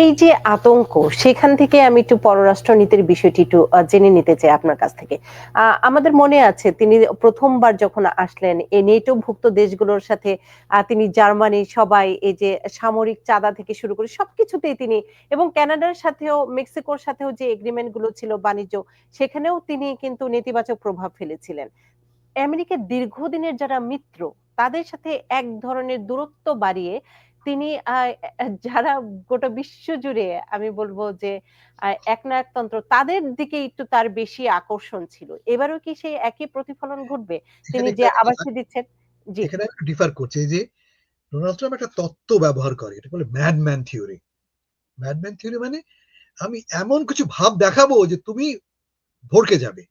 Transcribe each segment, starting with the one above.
এই যে আতঙ্ক, সেখান থেকে আমি একটু পররাষ্ট্রনীতির বিষয়টি একটু জেনে নিতে চাই আপনার কাছ থেকে। আমাদের মনে আছে তিনি প্রথমবার যখন আসলেন এই নেটো ভুক্ত দেশগুলোর সাথে তিনি জার্মানি, সবাই এই যে সামরিক চাঁদা থেকে শুরু করে সবকিছুতেই তিনি, এবং ক্যানাডার সাথেও, মেক্সিকোর সাথেও যে এগ্রিমেন্টগুলো ছিল বাণিজ্য, সেখানেও তিনি কিন্তু নেতিবাচক প্রভাব ফেলেছিলেন। আমেরিকার দীর্ঘদিনের যারা মিত্র, তাদের সাথে এক ধরনের দূরত্ব বাড়িয়ে তিনি যারা গোটা বিশ্ব জুড়ে আমি বলব যে একনায়কতন্ত্র তাদের দিকে একটু তার বেশি আকর্ষণ ছিল। এবারও কি সেই একই প্রতিফলন ঘটবে? তিনি যে আবাসী দিচ্ছেন জি। এখানে ডিফার করছে যে ডোনাল্ড ট্রাম্প একটা তত্ত্ব ব্যবহার করে এটা বলে ম্যাডম্যান থিওরি ম্যাডম্যান থিওরি মানে আমি এমন কিছু ভাব দেখাবো যে তুমি ভরকে যাবে।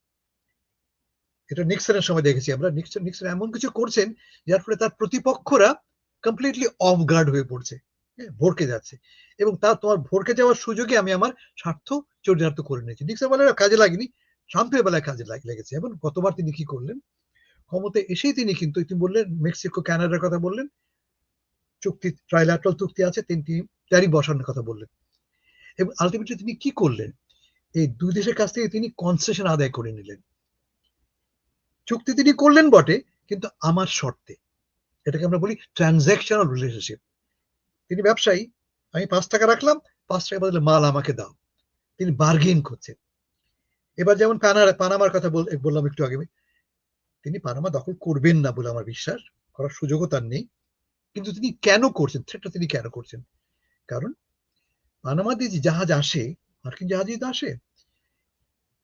এটা নিক্সনের সময় দেখেছি আমরা। নিক্সন নিক্সন এমন কিছু করছেন যার ফলে তার প্রতিপক্ষরা কমপ্লিটলি অফ গার্ড হয়ে পড়ছে হ্যাঁ, ভরকে যাচ্ছে। এবং তা তোমার ভরকে যাওয়ার সুযোগে আমি আমার স্বার্থ চরিতার্থ করে নিয়েছি। নিক্সন বেলায় কাজে লাগেনি ট্রাম্পের বেলায় কাজে লাগ- লেগেছে। এবং গতবার তিনি কি করলেন? ক্ষমতায় এসেই তিনি কিন্তু তিনি বললেন মেক্সিকো কানাডার কথা বললেন চুক্তি ট্রাইল্যাটারাল চুক্তি আছে তিনি তিনি ট্যারিফ বসানোর কথা বললেন। এবং আলটিমেটলি তিনি কি করলেন? এই দুই দেশের কাছ থেকে তিনি কনসেশন আদায় করে নিলেন। চুক্তি তিনি করলেন বটে কিন্তু আমার শর্তে। এটাকে আমরা বলি ট্রানজ্যাকশনাল রিলেশনশিপ তিনি ব্যবসায়ী, আমি পাঁচ টাকা রাখলাম, পাঁচ টাকা বদলে মাল আমাকে দাও। তিনি বার্গেন করছেন। এবার যেমন পানার, পানামার কথা বললাম একটু আগে। তিনি পানামা দখল করবেন না বলে আমার বিশ্বাস, করার সুযোগও তার নেই। কিন্তু তিনি কেন করছেন? থ্রেটটা তিনি কেন করছেন? কারণ পানামা দিয়ে যে জাহাজ আসে, মার্কিন জাহাজ যদি আসে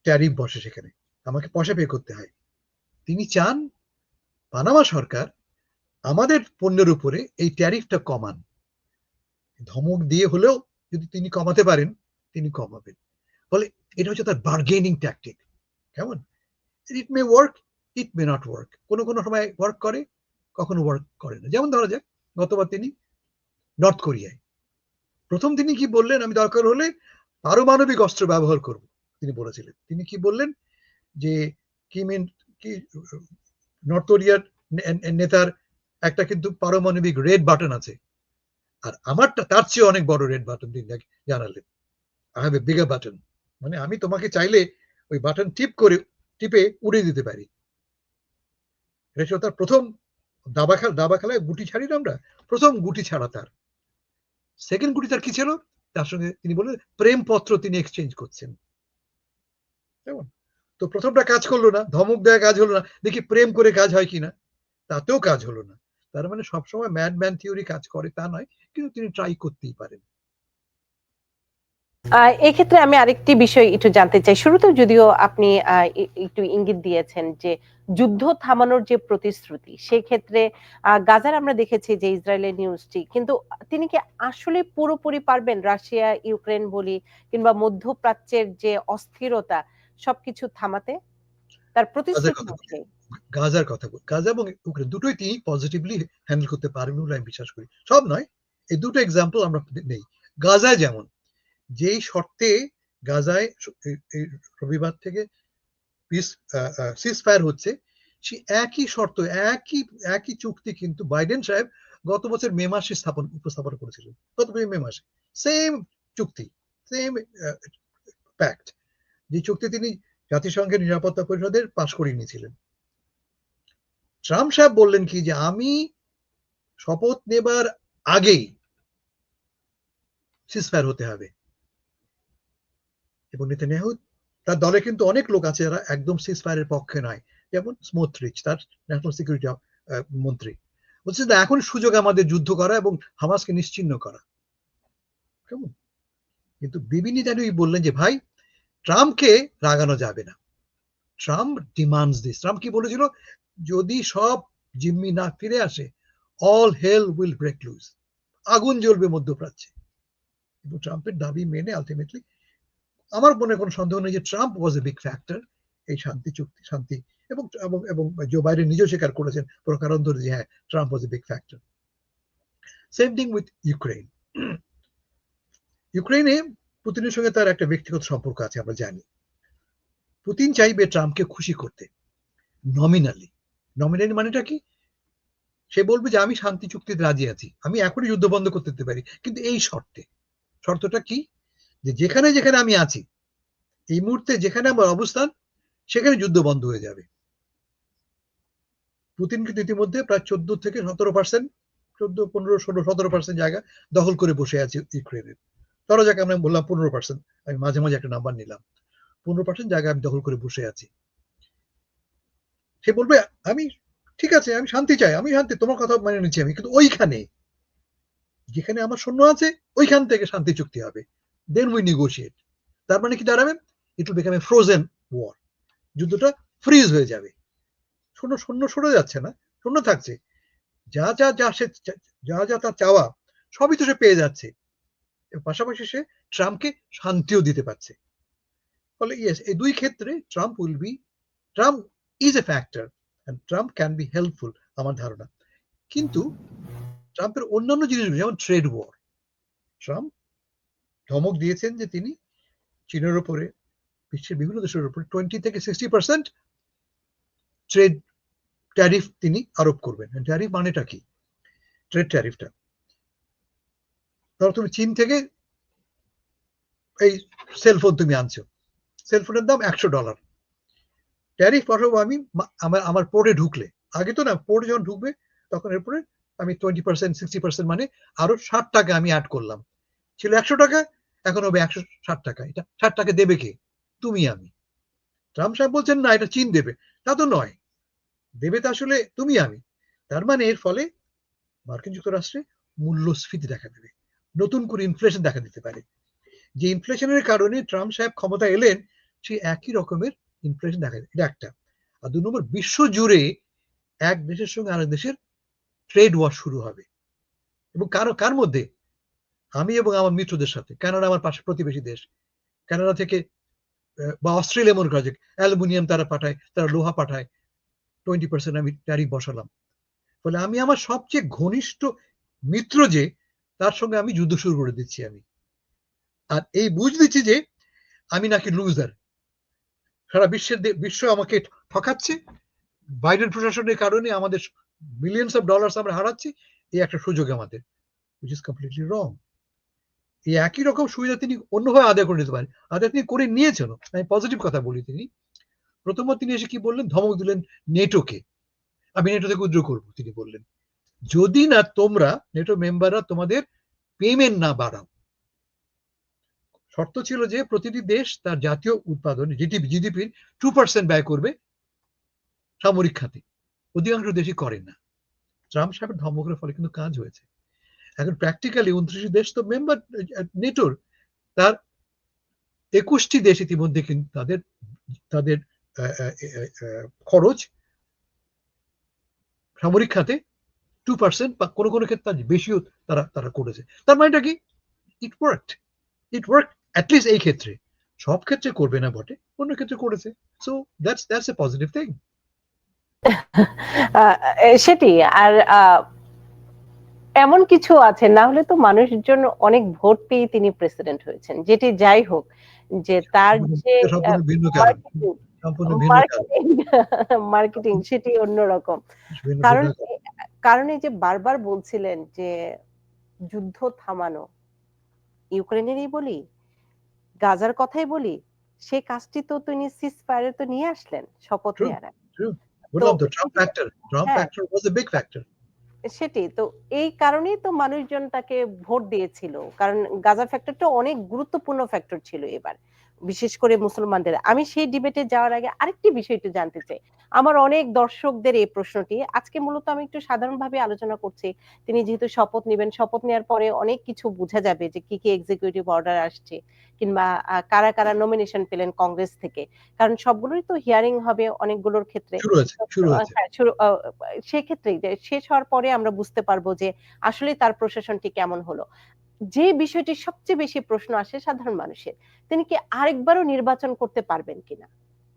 ট্যারিফ বসে সেখানে। আমাকে পয়সা পে করতে হয়। তিনি চান পানামা সরকার আমাদের পণ্যের উপরে এই ট্যারিফটা কমান। ধমক দিয়ে হলেও যদি তিনি কমাতে পারেন, তিনি কমাবেন। ফলে এটা হচ্ছে তার বার্গেনিং ট্যাকটিক কেমন? It may work it may not work কোনো কোনো সময় ওয়ার্ক করে, কখনো ওয়ার্ক করে না। যেমন ধরা যাক, গতবার তিনি নর্থ কোরিয়ায়। প্রথম তিনি কি বললেন, আমি দরকার হলে পারমাণবিক অস্ত্র ব্যবহার করব, তিনি বলেছিলেন। তিনি কি বললেন যে কিম কি নর্থ কোরিয়ার নেতার একটা কিন্তু পারমাণবিক রেড বাটন আছে। আর আমারটা তার চেয়ে অনেক বড় রেড বাটন নাকি জানালেন I have a bigger button মানে আমি তোমাকে চাইলে ওই বাটন টিপ করে, টিপে উড়িয়ে দিতে পারি। তার প্রথম দাবা খেলা দাবা খেলায় গুটি ছাড়ি না আমরা প্রথম গুটি ছাড়া তার। সেকেন্ড গুটি তার কি ছিল? তার সঙ্গে তিনি বললেন, প্রেমপত্র তিনি এক্সচেঞ্জ করছেন। কেমন? তো প্রথমটা কাজ করল না, ধমক দেওয়া কাজ হলো না। দেখি প্রেম করে কাজ হয় কিনা। তাতেও কাজ হলো না। তার মানে সবসময় ম্যান ম্যান থিওরি কাজ করে, তা নয়, কিন্তু তিনি ট্রাই করতেই পারেন। এক্ষেত্রে আমি আরেকটি বিষয় একটু জানতে চাই। শুরুতেও যদিও আপনি একটু ইঙ্গিত দিয়েছেন যে যুদ্ধ থামানোর যে প্রতিশ্রুতি, সেক্ষেত্রে গাজার আমরা দেখেছি যে ইসরায়েলের নিউজটি কিন্তু তিনি কি আসলে পুরোপুরি পারবেন রাশিয়া ইউক্রেন বলি কিংবা মধ্যপ্রাচ্যের যে অস্থিরতা, সবকিছু থামাতে? তার প্রতিশ্রুতি। গাজার কথা বল। গাজা এবং ইউক্রেন দুটোই তিনি পজিটিভলি হ্যান্ডেল করতে পারবেন বলে আমি বিশ্বাস করি। সব নয় এই দুটো এক্সাম্পল আমরা নেই। গাজায় যেমন যেই শর্তে গাজায় রবিবার থেকে সিজ ফায়ার হচ্ছে সে একই শর্ত একই একই চুক্তি কিন্তু বাইডেন সাহেব গত বছর মে মাসে স্থাপন উপস্থাপন করেছিলেন। গত মে মাসে। সেম চুক্তি সেম প্যাক্ট যে চুক্তি তিনি জাতিসংঘের নিরাপত্তা পরিষদের পাশ করিয়ে নিয়েছিলেন। ট্রাম্প সাহেব বললেন কি যে, আমি শপথ নেবার আগেই সিসফায়ার হতে হবে। এবং নেতানিয়াহু, তার দলে কিন্তু অনেক লোক আছে যারা একদম সিসফায়ারের পক্ষে নয়। যেমন স্মোথরিচ তার ন্যাশনাল সিকিউরিটি মন্ত্রী। বলছে না এখন সুযোগ আমাদের যুদ্ধ করা এবং হামাসকে নিশ্চিহ্ন করা। কেমন? কিন্তু বিবি নেতানিয়াহু বললেন যে, ভাই ট্রাম্পকে রাগানো যাবে না। ট্রাম্প ডিমান্ডস দিস ট্রাম্প কি বলেছিল? যদি সব জিম্মি না ফিরে আসে all hell will break loose আগুন জ্বলবে মধ্যপ্রাচ্যে। কিন্তু ট্রাম্পের দাবি মেনে আলটিমেটলি আমার মনে কোনো সন্দেহ নেই যে Trump was a big factor এই শান্তি চুক্তি, শান্তি এবং এবং এবং জো বাইডেন নিজেও স্বীকার করেছেন প্রকারান্তর যে হ্যাঁ Trump was a big factor same thing with Ukraine ইউক্রেনে পুতিনের সঙ্গে তার একটা ব্যক্তিগত সম্পর্ক আছে, আমরা জানি। পুতিন চাইবে ট্রাম্পকে খুশি করতে। নমিনালি নমিনালি মানেটা কি? সে বলবে যে, আমি শান্তি চুক্তিতে রাজি আছি। আমি এখনই যুদ্ধ বন্ধ করতে দিতে পারি। কিন্তু এই শর্তে। শর্তটা কি? যে যেখানে যেখানে আমি আছি, এই মুহূর্তে যেখানে আমার অবস্থান, সেখানে যুদ্ধ বন্ধ হয়ে যাবে। পুতিন কিন্তু ইতিমধ্যে প্রায় চোদ্দ থেকে সতেরো পার্সেন্ট চোদ্দ, পনেরো, ষোলো, সতেরো পার্সেন্ট জায়গা দখল করে বসে আছে ইউক্রেনের। ধরো যাকে আমরা বললাম পনেরো পার্সেন্ট আমি মাঝে মাঝে একটা নাম্বার নিলাম। পনেরো পার্সেন্ট জায়গা আমি দখল করে বসে আছি। সে বলবে, আমি, ঠিক আছে, আমি শান্তি চাই, আমি শান্তি, তোমার কথা মানে নিচ্ছি আমি, কিন্তু ওইখানে, যেখানে আমার সৈন্য আছে, ওইখান থেকে শান্তি চুক্তি হবে। দেন উই নেগোশিয়েট তার মানে কি দাঁড়াবে? It will become a frozen war যুদ্ধটা ফ্রিজ হয়ে যাবে। শূন্য শূন্য সরে যাচ্ছে না শূন্য থাকছে। যা যা যা সে যা যা তার চাওয়া, সবই তো সে পেয়ে যাচ্ছে। পাশাপাশি সে ট্রাম্পকে শান্তিও দিতে পারছে। ফলে ইয়েস এই দুই ক্ষেত্রে Trump will be Trump is a factor Trump can be helpful আমার ধারণা। কিন্তু ট্রাম্পের অন্যান্য জিনিসগুলো, যেমন ট্রেড ওয়ার ট্রাম্প ধমক দিয়েছেন যে তিনি চীনের উপরে, বিশ্বের বিভিন্ন দেশের উপরে টোয়েন্টি থেকে সিক্সটি পার্সেন্ট ট্রেড ট্যারিফ তিনি আরোপ করবেন। ট্যারিফ মানেটা কি? ট্রেড ট্যারিফটা ধরো তুমি চীন থেকে এই সেলফোন তুমি আনছো। সেলফোনের দাম একশো ডলার ট্যারিফ পাঠাবো আমি আমার আমার পোর্টে ঢুকলে। আগে তো না পোর্টে যখন ঢুকবে, তখন এরপরে আমি টোয়েন্টি পার্সেন্ট সিক্সটি পার্সেন্ট মানে আরও ষাট টাকা আমি অ্যাড করলাম। ছিল একশো টাকা, এখন হবে একশো ষাট টাকা। এটা ষাট টাকা দেবে কে? তুমি আমি। ট্রাম্প সাহেব বলছেন, না, এটা চীন দেবে। তা তো নয়। দেবে তা আসলে তুমি আমি। তার মানে এর ফলে মার্কিন যুক্তরাষ্ট্রে মূল্যস্ফীতি দেখা দেবে। নতুন করে ইনফ্লেশন দেখা দিতে পারে। যে ইনফ্লেশনের কারণে ট্রাম্প সাহেব ক্ষমতা এলেন সেই একই রকমের ইনফ্লেশন দেখা এটা একটা। আর দু নম্বর, বিশ্ব জুড়ে এক দেশের সঙ্গে আরেক দেশের ট্রেড ওয়ার শুরু হবে। এবং কার কার মধ্যে? আমি এবং আমার মিত্রদের সাথে। কানাডা আমার পাশে প্রতিবেশী দেশ। কানাডা থেকে বা অস্ট্রেলিয়া মনে করা অ্যালুমিনিয়াম তারা পাঠায়, তারা লোহা পাঠায়। টোয়েন্টি পার্সেন্ট আমি ট্যারিফ বসালাম। ফলে আমি আমার সবচেয়ে ঘনিষ্ঠ মিত্র যে তার সঙ্গে আমি যুদ্ধ শুরু করে দিচ্ছি আমি। আর এই বুঝ দিচ্ছি যে আমি নাকি লুজার সারা বিশ্বের বিশ্ব আমাকে ঠকাচ্ছে। বাইডেন প্রশাসনের কারণে আমাদের মিলিয়ন্স অফ ডলার্স আমরা হারাচ্ছি। এই একটা সুযোগ আমাদের উইচ ইজ কমপ্লিটলি রং এই একই রকম সুবিধা তিনি অন্যভাবে আদায় করে নিতে পারেন। আদায় তিনি করে নিয়েছেন আমি পজিটিভ কথা বলি তিনি। প্রথমত তিনি এসে কি বললেন? ধমক দিলেন নেটোকে আমি নেটো থেকে উদ্র করব, তিনি বললেন। যদি না তোমরা নেটো মেম্বাররা তোমাদের পেমেন্ট না বাড়াও। শর্ত ছিল যে প্রতিটি দেশ তার জাতীয় উৎপাদন জিডিপি জিডিপির টু পার্সেন্ট ব্যয় করবে সামরিক খাতে। অধিকাংশ দেশই করে না। ট্রাম্প সাহেবের ধমকের ফলে কিন্তু কাজ হয়েছে। এখন প্র্যাকটিক্যালি উনত্রিশ দেশ তো মেম্বার নেটোর তার একুশটি দেশ ইতিমধ্যে কিন্তু তাদের তাদের খরচ সামরিক খাতে টু পার্সেন্ট বা কোনো কোনো ক্ষেত্রে বেশিও তারা তারা করেছে। তার মানেটা কি? It work it work at least এই ক্ষেত্রে। সব ক্ষেত্রে করবে না বটে অন্য ক্ষেত্রে করেছে। So that's that's a positive thing সেটি আর এমন কিছু আছে না হলে তো মানুষের জন্য অনেক ভোট পেয়ে তিনি প্রেসিডেন্ট হয়েছেন। যেটি যাই হোক যে তার যে মার্কেটিং সেটি অন্যরকম। কারণ। কারণ এই যে বারবার বলছিলেন যে যুদ্ধ থামানো ইউক্রেনেরই বলি গাজার কথাই বলি সেই কাজটি তো তিনি সিজ ফায়ারে তো নিয়ে আসলেন শপথ নেওয়ার সেটি তো এই কারণেই তো মানুষজন তাকে ভোট দিয়েছিল কারণ গাজা ফ্যাক্টরটা অনেক গুরুত্বপূর্ণ ফ্যাক্টর ছিল এবার। বিশেষ করে মুসলমানদের। আমি সেই ডিবেটে যাওয়ার আগে আরেকটি বিষয় একটু জানতে চাই। আমার অনেক দর্শকদের এই প্রশ্নটি। আজকে মূলত আমি একটু সাধারণভাবে আলোচনা করছি। তিনি যেহেতু শপথ নেবেন শপথ নেওয়ার পরে অনেক কিছু বোঝা যাবে যে কি কি এক্সিকিউটিভ অর্ডার আসছে কিংবা কারা কারা নমিনেশন পেলেন কংগ্রেস থেকে। কারণ সবগুলোই তো হিয়ারিং হবে অনেকগুলোর ক্ষেত্রে। সেক্ষেত্রে শেষ হওয়ার পরে আমরা বুঝতে পারব যে আসলে তার প্রশাসনটি কেমন হলো। যে বিষয়টি সবচেয়ে বেশি প্রশ্ন আসে সাধারণ মানুষের, তিনি কি আরেকবারও নির্বাচন করতে পারবেন কিনা?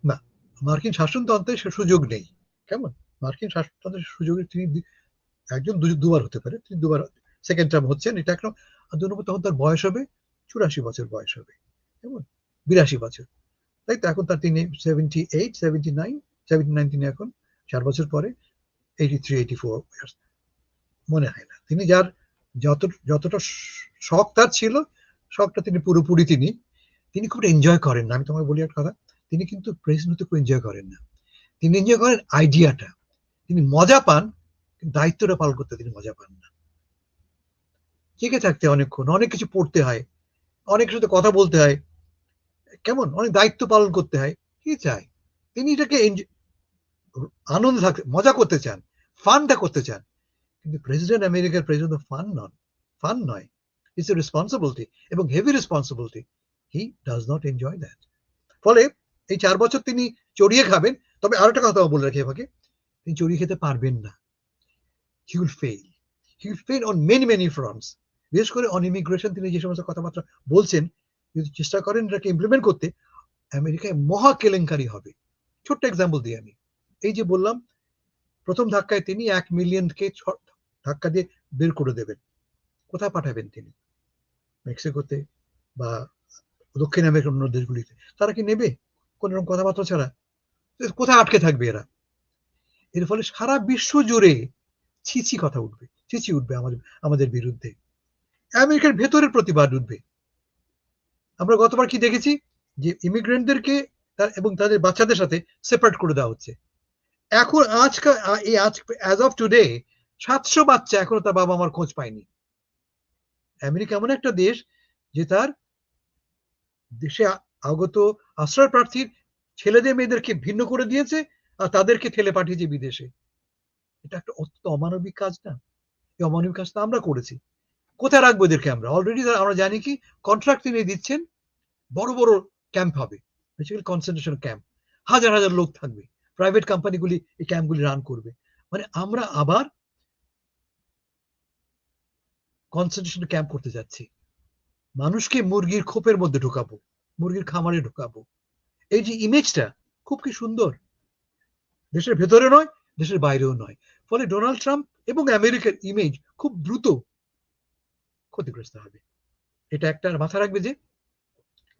না, মার্কিন শাসনতন্ত্রে সে সুযোগ নেই। কেমন? মার্কিন শাসনতন্ত্রের সুযোগে তিনি একজন দুবার হতে পারে। তিনি দুবার, সেকেন্ড টার্ম হচ্ছেন, এটা এখন দু নম্বর তখন তার বয়স হবে, চুরাশি বছর বয়স হবে। কেমন? বিরাশি বছর। তাই তো এখন তার তিনি seventy eight seventy nine seventy nine তিনি এখন, চার বছর পরে এইটি থ্রি এইটি ফোর মনে হয় না। তিনি যার যত, যতটা শখ তার ছিল, শখটা তিনি পুরোপুরি তিনি তিনি খুব এনজয় করেন না। আমি তোমাকে বলি একটা কথা, তিনি কিন্তু প্রেসিডেন্ট খুব এনজয় করেন না। তিনি এনজয় করেন আইডিয়াটা তিনি মজা পান দায়িত্বটা পালন করতে তিনি মজা পান না। জেগে থাকতে অনেকক্ষণ, অনেক কিছু পড়তে হয় অনেক সাথে কথা বলতে হয়, কেমন? অনেক দায়িত্ব পালন করতে হয়, কি চাই তিনি এটাকে আনন্দ থাকতে, মজা করতে চান ফানটা করতে চান। কিন্তু প্রেসিডেন্ট আমেরিকার প্রেসিডেন্ট ফান নন ফান নয়। ইটস এ রেসপন্সিবিলিটি এবং heavy responsibility he does not enjoy that ফলে এই চার বছর তিনি চড়িয়ে খাবেন। তবে আরেকটা কথা বলে রাখি আমাকে তিনি চড়িয়ে খেতে পারবেন না। He will fail he will fail on many many fronts বিশেষ করে অন ইমিগ্রেশন তিনি যে সমস্ত কথাবার্তা বলছেন, যদি চেষ্টা করেন এটাকে ইমপ্লিমেন্ট করতে, আমেরিকায় মহা কেলেঙ্কারি হবে। ছোট্ট এক্সাম্পল দিই আমি। এই যে বললাম, প্রথম ধাক্কায় তিনি এক মিলিয়নকে ধাক্কা দিয়ে বের করে দেবেন। কোথায় পাঠাবেন তিনি? মেক্সিকোতে বা দক্ষিণ আমেরিকার অন্য দেশগুলিতে? তারা কি নেবে? কোন রকম কথাবার্তা ছাড়া। কোথায় আটকে থাকবে এরা? এর ফলে সারা বিশ্ব জুড়ে ছিছি কথা উঠবে, ছিছি উঠবে আমাদের আমাদের বিরুদ্ধে। আমেরিকার ভেতরের প্রতিবাদ উঠবে। আমরা গতবার কি দেখেছি? যে ইমিগ্রেন্টদেরকে এবং তাদের বাচ্চাদের সাথে সেপারেট করে দেওয়া হচ্ছে। এখন আজকাল এই আজ অ্যাজ অফ টুডে সাতশো বাচ্চা এখনও তার বাবা মার খোঁজ পায়নি। আমেরিকা এমন একটা দেশ যে তার দেশে আগত আশ্রয় প্রার্থীর ছেলেদের মেয়েদেরকে ভিন্ন করে দিয়েছে আর তাদেরকে ঠেলে পাঠিয়েছে বিদেশে। এটা একটা অত্যন্ত অমানবিক কাজ না? এই অমানবিক কাজটা আমরা করেছি। কোথায় রাখব এদেরকে আমরা? অলরেডি আমরা জানি কি কন্ট্রাক্ট তিনি দিচ্ছেন, বড় বড় ক্যাম্প হবে। বেসিক্যালি কনসেন্ট্রেশন ক্যাম্প হাজার হাজার লোক থাকবে। প্রাইভেট কোম্পানিগুলি এই ক্যাম্পগুলি রান করবে। মানে আমরা আবার কনসেন্ট্রেশন ক্যাম্প করতে যাচ্ছি। মানুষকে মুরগির খোপের মধ্যে ঢোকাবো, মুরগির খামারে ঢোকাবো। এই যে ইমেজটা খুব কি সুন্দর। দেশের ভেতরে নয়, দেশের বাইরেও নয়। ফলে ডোনাল্ড ট্রাম্প এবং আমেরিকার ইমেজ খুব দ্রুত ক্ষতিগ্রস্ত হবে। এটা একটা মাথা রাখবে যে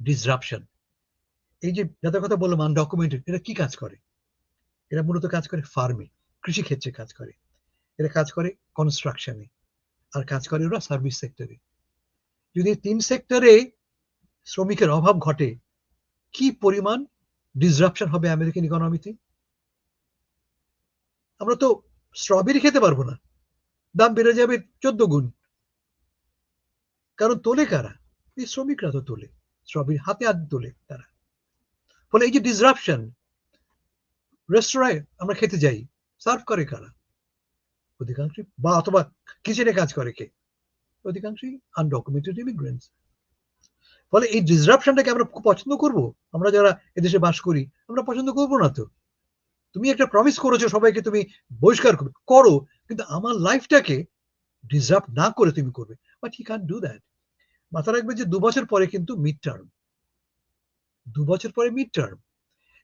ডিসরাপশন এই যে যাদের কথা বললাম আনডকুমেন্টেড এরা কি কাজ করে? এরা মূলত কাজ করে ফার্মে কৃষি ক্ষেত্রে কাজ করে। এরা কাজ করে কনস্ট্রাকশনে আর কাজ করে ওরা সার্ভিস সেক্টরে যদি তিন সেক্টরে শ্রমিকের অভাব ঘটে, কি পরিমাণ ডিসরাপশন হবে আমেরিকান ইকোনমিতে আমরা তো স্ট্রবেরি খেতে পারব না। দাম বেড়ে যাবে চোদ্দ গুণ। কারণ তোলে কারা? এই শ্রমিকরা তো তোলে। স্ট্রবেরি হাতে হাত তোলে তারা। ফলে এই যে ডিসরাপশন রেস্তোরাঁয় আমরা খেতে যাই সার্ভ করে কারা? অধিকাংশ বা অথবা কিচেনে কাজ করে কে? অধিকাংশই আনডকুমেন্টেড ইমিগ্রেন্টস ফলে এই ডিসরাপশনটাকে আমরা খুব পছন্দ করব। আমরা যারা এদেশে বাস করি, আমরা পছন্দ করব না তো। তুমি একটা প্রমিস করেছ সবাইকে তুমি বহিষ্কার করবে। করো, কিন্তু আমার লাইফটাকে ডিসরাপ্ট না করে তুমি করবে। But he can do that মাথা রাখবে যে দু বছর পরে কিন্তু মিড টার্ম দু বছর পরে মিড টার্ম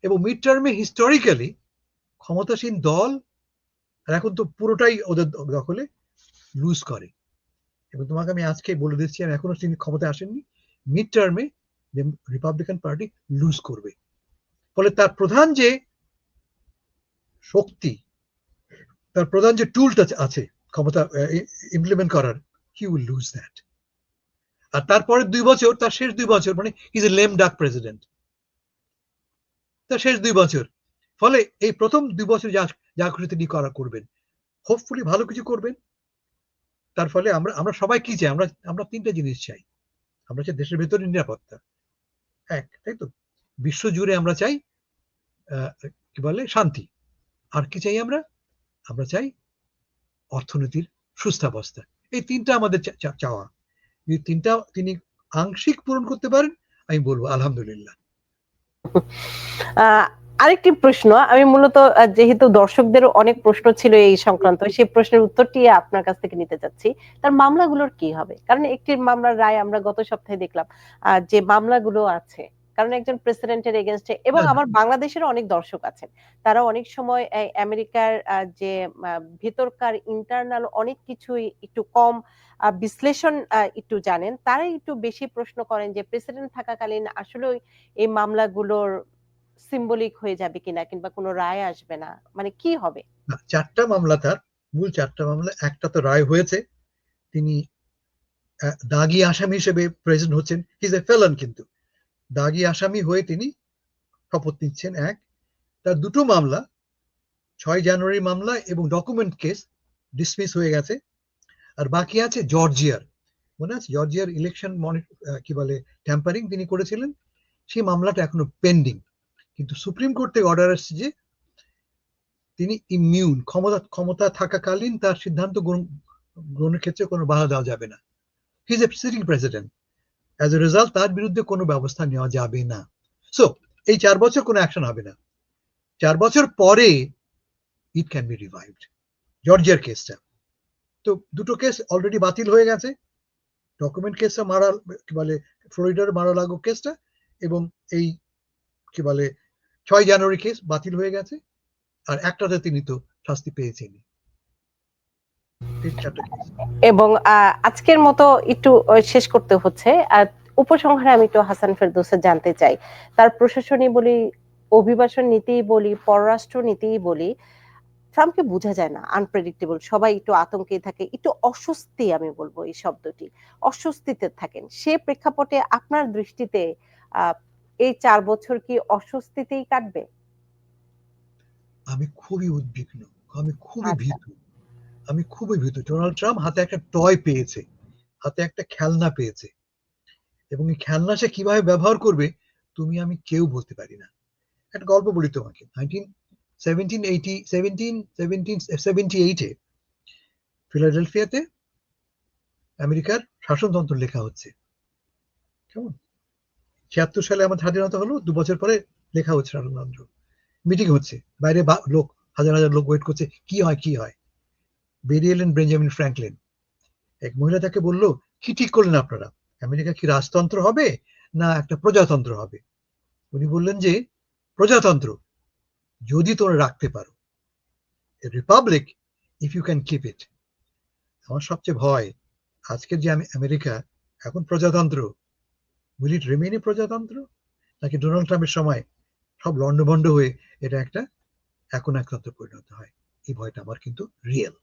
এবং মিড টার্মে হিস্টোরিক্যালি ক্ষমতাসীন দল আর এখন তো পুরোটাই ওদের দখলে লুজ করে। এবং তোমাকে আমি আজকে বলে দিচ্ছি, আমি এখনও তিনি ক্ষমতায় আসেননি। মিড টার্মে রিপাবলিকান পার্টি লুজ করবে। ফলে তার প্রধান যে শক্তি, তার প্রধান যে টুলটা আছে ক্ষমতা ইমপ্লিমেন্ট করার হি উইল লুজ দ্যাট আর তারপরে দুই বছর, তার শেষ দুই বছর মানে is a lame duck president তার শেষ দুই বছর। ফলে এই প্রথম দুই বছর যা যা খুশি তিনি করা করবেন। হোপফুলি ভালো কিছু করবেন। তার ফলে আমরা আমরা সবাই কি চাই? আমরা আমরা তিনটা জিনিস চাই। আমরা চাই দেশের ভেতরে নিরাপত্তা। এক, তাই তো? বিশ্ব জুড়ে আমরা চাই কি বলে, শান্তি। আর কি চাই আমরা? আমরা চাই অর্থনীতির সুস্থাবস্থা। এই তিনটা আমাদের চাওয়া। এই তিনটা, তিনি আংশিক পূরণ করতে পারেন, আমি বলব আলহামদুলিল্লাহ। আরেকটি প্রশ্ন আমি মূলত যেহেতু দর্শকদের অনেক প্রশ্ন ছিল এই সংক্রান্ত সেই প্রশ্নের উত্তরটি আপনার কাছ থেকে নিতে চাচ্ছি। তার মামলাগুলোর কি হবে? কারণ একটি মামলার রায় আমরা গত সপ্তাহে দেখলাম যে মামলাগুলো আছে। কারণ একজন প্রেসিডেন্টের এগেনস্টে এবং আমার বাংলাদেশের অনেক দর্শক আছেন। তারা অনেক সময় আমেরিকার যে ভেতরকার ইন্টারনাল অনেক কিছুই একটু কম বিশ্লেষণ একটু জানেন। তারাই একটু বেশি প্রশ্ন করেন যে প্রেসিডেন্ট থাকাকালীন আসলে এই মামলাগুলোর সিম্বলিক হয়ে যাবে কিনা কিংবা কোনো রায় আসবে না মানে কি হবে? চারটা মামলা তার, মূল চারটা মামলা, একটা তো রায় হয়েছে, তিনি দাগি আসামি হিসেবে প্রেজেন্ট হচ্ছেন হিজ এ ফেলন কিন্তু, দাগি আসামি হয়ে তিনি শপথ নিচ্ছেন, এক। তার দুটো মামলা, ছয় জানুয়ারি মামলা এবং ডকুমেন্ট কেস ডিসমিস হয়ে গেছে, আর বাকি আছে জর্জিয়ার, মনে আছে? জর্জিয়ার ইলেকশন কি বলে ট্যাম্পারিং তিনি করেছিলেন, সেই মামলাটা এখনও পেন্ডিং কিন্তু সুপ্রিম কোর্ট থেকে অর্ডার আসছে যে তিনি ইমিউন ক্ষমতা ক্ষমতা থাকাকালীন তার সিদ্ধান্ত গ্রহণ- গ্রহণের ক্ষেত্রে কোনো বাধা দেওয়া যাবে না। He's a sitting president as a result তার বিরুদ্ধে কোনো ব্যবস্থা নেওয়া যাবে না। সো এই চার বছর কোনো অ্যাকশন হবে না। চার বছর পরে ইট ক্যান বি রিভাইভড জর্জিয়ার কেসটা তো দুটো কেস অলরেডি বাতিল হয়ে গেছে। ডকুমেন্ট কেসটা মারা, কি বলে ফ্লোরিডার মারা লাগো কেসটা এবং এই, কি বলে ছয় জানুয়ারি কেস বাতিল হয়ে গেছে, আর একটাতে তিনি তো শাস্তি পেয়েছেন এবং আজকের মতো একটু শেষ করতে হচ্ছে। উপসংহারে আমি একটু হাসান ফেরদৌসে জানতে চাই। তার প্রশাসনী বলি, অভিবাসন নীতিই বলি, পররাষ্ট্র নীতিই বলি, ট্রাম্পকে বোঝা যায় না আনপ্রেডিক্টেবল সবাই একটু আতঙ্কে থাকে, একটু অস্বস্তি আমি বলব এই শব্দটি। অস্বস্তিতে থাকেন। সে প্রেক্ষাপটে আপনার দৃষ্টিতে এই চার বছর কি অস্বস্তিতেই কাটবে? আমি খুবই উদ্বিগ্ন আমি খুবই আচ্ছা। ভীতু আমি খুবই ভীতু। ডোনাল্ড ট্রাম্প হাতে একটা টয় পেয়েছে হাতে একটা খেলনা পেয়েছে। এবং এই খেলনা সে কীভাবে ব্যবহার করবে তুমি আমি কেউ বলতে পারি না। একটা গল্প বলি তোমাকে। Nineteen seventeen eighty seventeen seventeen seventy এইটে ফিলাডেলফিয়াতে আমেরিকার শাসনতন্ত্র লেখা হচ্ছে। কেমন? ছিয়াত্তর সালে আমার স্বাধীনতা হলো, দু বছর পরে লেখা হচ্ছে শাসনতন্ত্র মিটিং হচ্ছে, বাইরে লোক, হাজার হাজার লোক ওয়েট করছে, কি হয় কি হয়? বেরিয়ে এলেন বেঞ্জামিন ফ্র্যাঙ্কলিন এক মহিলা তাকে বলল, কি ঠিক করলেন আপনারা? আমেরিকা কি রাজতন্ত্র হবে না একটা প্রজাতন্ত্র হবে? উনি বললেন যে, প্রজাতন্ত্র, যদি তোমরা রাখতে পারো। Republic if you can keep it আমার সবচেয়ে ভয়, আজকের যে আমি আমেরিকা এখন প্রজাতন্ত্র উইল ইট রিমেন এ প্রজাতন্ত্র? নাকি ডোনাল্ড ট্রাম্পের সময় সব লন্ডভন্ড হয়ে এটা একটা এখন একতন্ত্র পরিণত হয়? এই ভয়টা আমার কিন্তু রিয়েল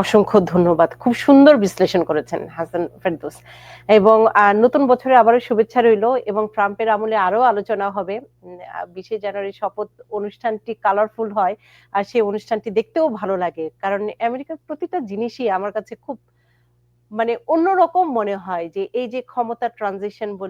অসংখ্য ধন্যবাদ। খুব সুন্দর বিশ্লেষণ করেছেন হাসান ফেরদৌস। এবং নতুন বছরে আবারও শুভেচ্ছা রইল এবং ট্রাম্পের আমলে আরও আলোচনা হবে। বিশে জানুয়ারি শপথ অনুষ্ঠানটি কালারফুল হয় আর সেই অনুষ্ঠানটি দেখতেও ভালো লাগে। কারণ আমেরিকার প্রতিটা জিনিসই আমার কাছে খুব মানে অন্যরকম মনে হয় যে এই যে ক্ষমতা ট্রানজিশন বলি